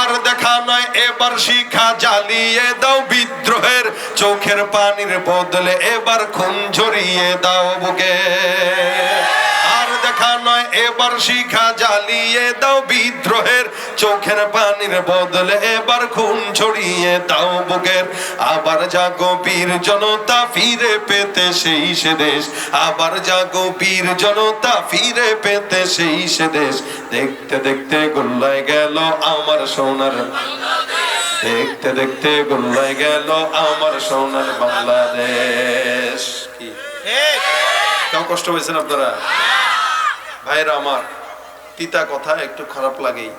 আর দেখা নয়, এবার শিখা জ্বালিয়ে দাও বিদ্রোহের। চোখের পানির বদলে এবার খুন ঝরিয়ে দাও বুকে। এবার শিখা জ্বালিয়ে দাও বিদ্রোহের। চোখের পানির বদলে এবার খুন ছড়িয়ে দাও বুকের। আবার জাগো বীর জনতা ফিরে পেতে সেই সে দেশ। আবার জাগো বীর জনতা ফিরে পেতে সেই সে দেশ। দেখতে দেখতে গোল্লায় গেল আমার সোনার দেখতে দেখতে গোল্লায় গেল আমার সোনার বাংলাদেশ। কষ্ট পেয়েছেন আপনারা? ভাইরা আমার তিতা কথা একটু খারাপ লাগেই।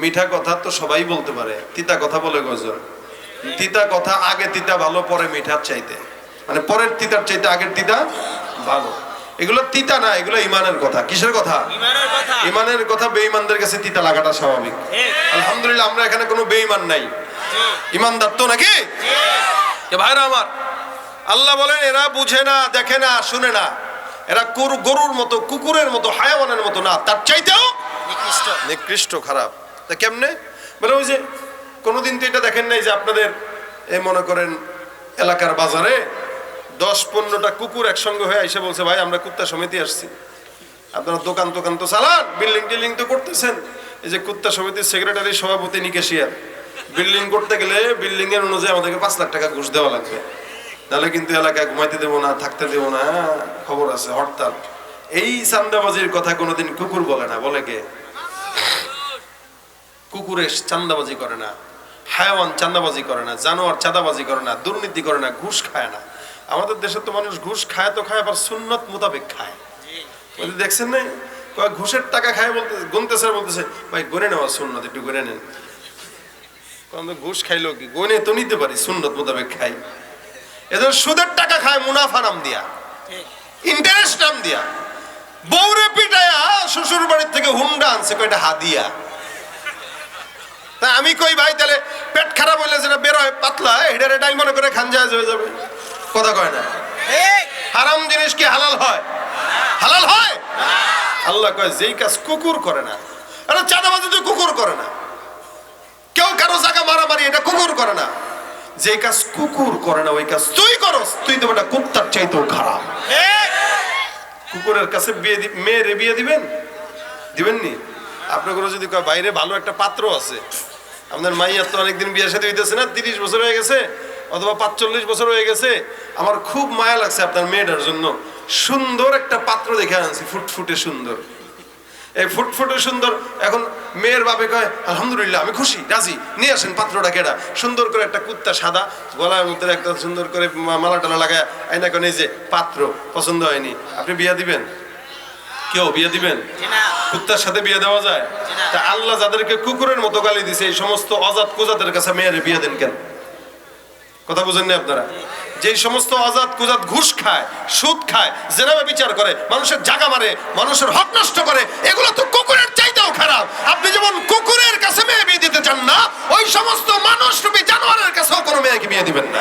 মিঠা কথা তো সবাই বলতে পারে তিতা কথা বলে গজন তিতা কথা আগে তিতা ভালো পরে মিঠার চাইতে। মানে পরের তিতার চাইতে আগের তিতা ভালো। এগুলো তিতা না এগুলো ইমানের কথা। কিসের কথা? ইমানের কথা। বেঈমানদের কাছে তিতা লাগাটা স্বাভাবিক। আলহামদুলিল্লাহ আমরা এখানে কোনো বেঈমান নাই। ইমানদার তো নাকি? ভাইরা আমার আল্লাহ বলেন এরা বুঝে না দেখে না শুনে না। এরা কুর- গরুর মতো কুকুরের মতো হায়াওয়ানের মতো না তার চাইতেও নিকৃষ্ট। খারাপ। তা কেমনে? বলে ওই যে কোনোদিন তো এটা দেখেন নাই যে আপনাদের এ মনে করেন এলাকার বাজারে দশ পনেরোটা কুকুর একসঙ্গে হয়ে এসে বলছে ভাই আমরা কুত্তা সমিতি আসছি। আপনারা দোকান টোকান তো চালান বিল্ডিং টিল্ডিং তো করতেছেন। এই যে কুত্তা সমিতির সেক্রেটারি সভাপতি নিকেশিয়ার। বিল্ডিং করতে গেলে বিল্ডিং এর অনুযায়ী আমাদেরকে পাঁচ লাখ টাকা ঘুষ দেওয়া লাগবে। তাহলে কিন্তু এলাকায় ঘুমাইতে দেবো না থাকতে দেবো না হ্যাঁ, খবর আছে হরতাল। এই চান্দাবাজির কথা কোনোদিন কুকুর বলে না বলে কে? কুকুরে চান্দাবাজি করে না হায়াওয়ান চান্দাবাজি করে না জানোয়ার চাঁদাবাজি করে না দুর্নীতি করে না ঘুষ খায় না। আমাদের দেশে তো মানুষ ঘুষ খায় তো খায় আবার সুন্নত মোতাবেক খায়। দেখছেন না? কয় ঘুষের টাকা খায় বলতে গুনতেছে আর বলতেছে ভাই গনে নেওয়া সুন্নত একটু গনে নেন। ঘুষ খাইলো কি? গনে তো নিতে পারি সুন্নত মোতাবেক খাই। এদের সুদের টাকা খায় মুনাফা নাম দিয়া ইন্টারেস্ট নাম দিয়া। বৌরে পিটায়া শ্বশুর বাড়ির থেকে হুন্ডা আনছে কয়টা হাদিয়া। তা আমি কই ভাই তাহলে পেট খারাপ হইলে যেটা বেরোয় পাতলা এটারে ডাইল মনে করে খান হয়ে যাবে। কথা কয় না। ঠিক হারাম জিনিস কি হালাল হয়? হালাল হয়? আল্লাহ কয় যেই কাজ কুকুর করে না আরে চাঁদাবাজি তো কুকুর করে না। কেউ কারও জায়গা মারামারি এটা কুকুর করে না। যে কাজ কুকুর করে না, ওই কাজ তুই করস। তুই তো ওটা কুত্তার চাইতেও খারাপ। কুকুরের কাছে বিয়ে মেয়েরে বিয়ে দিবেন? দিবেন নি আপনার যদি বাইরে ভালো একটা পাত্র আছে। আপনার মাইয়ার তো অনেকদিন বিয়ে সাথে হইতেছে না, তিরিশ বছর হয়ে গেছে, অথবা পাঁচচল্লিশ বছর হয়ে গেছে। আমার খুব মায়া লাগছে আপনার মেয়েটার জন্য। সুন্দর একটা পাত্র দেখে আনছি, ফুটফুটে সুন্দর। এই ফুটফুটে সুন্দর। এখন মেয়ের বাপে কয় আলহামদুলিল্লাহ আমি খুশি রাজি নিয়ে আসেন পাত্রটা কেডা? সুন্দর করে একটা কুত্তা সাদা গলার মধ্যে একটা সুন্দর করে মালা টালা লাগায় আইনা কোন এই যে পাত্র পছন্দ হয়নি। আপনি বিয়া দিবেন? কেউ বিয়ে দিবেন? কুত্তার সাথে বিয়ে দেওয়া যায়? তা আল্লাহ যাদেরকে কুকুরের মতো গালি দিছে এই সমস্ত অজাত কুজাতের কাছে মেয়েরে বিয়ে দেন কেন? কথা বুঝেন না আপনারা? যে সমস্ত আজাদ কুজাত ঘুষ খায়, সুদ খায়, জেনাবে বিচার করে, মানুষের জাগা মারে, মানুষের হক নষ্ট করে, এগুলো তো কুকুরের চাইতেও খারাপ। আপনি যেমন কুকুরের কাছে মেয়ে বিয়ে দিতে চান না, ওই সমস্ত মানুষ রূপী জানোয়ারের কাছেও কোনো মেয়েকে বিয়ে দিবেন না।